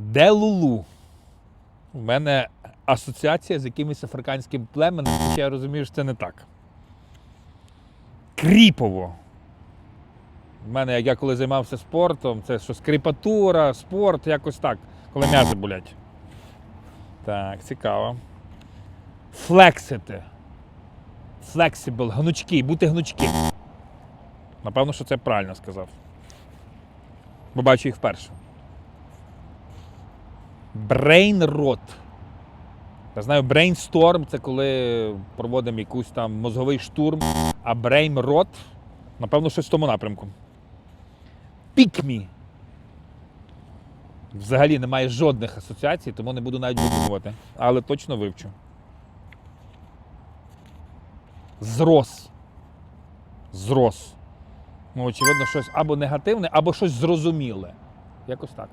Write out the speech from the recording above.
Делулу. У мене асоціація з якимось африканським племенем, хоча я розумію, що це не так. Кріпово. У мене, як я коли займався спортом, це що скрипатура, спорт, якось так, коли м'язи болять. Так, цікаво. Флексити. Флексибл, гнучки, бути гнучки. Напевно, що це правильно сказав. Бо бачу їх вперше. Брейнрот. Я знаю, брейнсторм це коли проводимо якийсь там мозговий штурм, а брейнрот, напевно, щось в тому напрямку. Пікмі. Взагалі немає жодних асоціацій, тому не буду навіть видумувати. Але точно вивчу. Зрос. Зрос. Ну, очевидно, щось або негативне, або щось зрозуміле. Якось так.